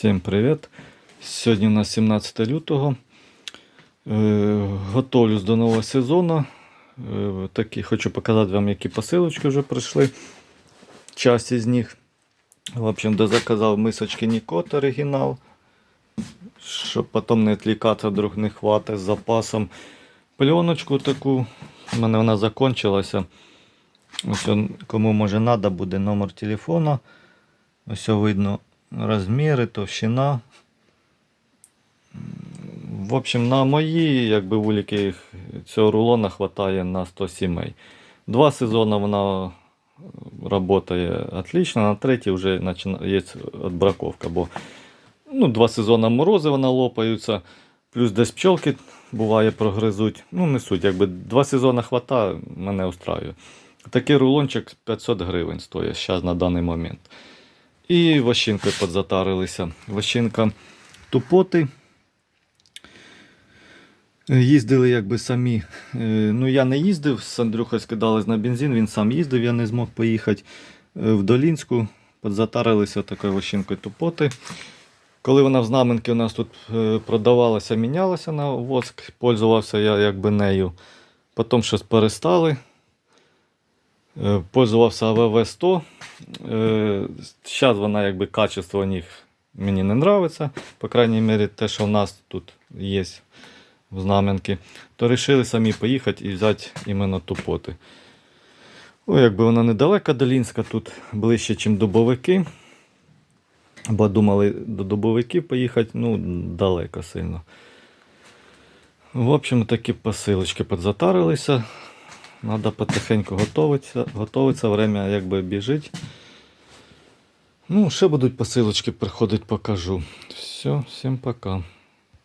Всім привіт! Сьогодні у нас 17 лютого. Е, Готовлюсь до нового сезону. Е, Такі, хочу показати вам, які посилочки вже прийшли. Часть із них. В общем, дозаказав мисочки Нікот оригінал. Щоб потім не відлікатися, вдруг не хватить з запасом. Пленочку таку. У мене вона закончилася. Ось кому може треба, буде номер телефона. Ось видно розміри, товщина. В общем, на мої якби вулики цього рулона хватає на 100 сімей. Два сезони вона працює отлично, на третій вже є відбраковка, бо ну, два сезони морози вона лопаються, плюс десь пчелки буває прогризуть. Ну, не суть, якби два сезони хватає, мене устраює. Такий рулончик 500 гривень стоїть зараз на даний момент. І вощинкою підзатарилися. Вощинка тупоти. Їздили якби самі. Е, Ну, я не їздив, з Андрюхою скидались на бензин, він сам їздив, я не змог поїхати Е, в Долінську. Підзатарилися такою вощинкою тупоти. Коли вона в знаменки у нас тут е, продавалася, мінялася на воск, пользувався я якби нею. Потім щось перестали. Пользувався АВВ-100. Зараз вона якби качество них мені не нравиться. По крайній мірі, те, що в нас тут є в знаменки, то вирішили самі поїхати і взяти іменно тупоти. О, якби вона недалека Долінська, тут ближче, ніж дубовики. Бо думали до дубовиків поїхати, ну, далеко сильно. В общем, такі посилочки підзатарилися. Надо потихеньку готуватися. Готуватися, время якби біжить. Ну, ще будуть посилочки приходити, покажу. Все, всім пока.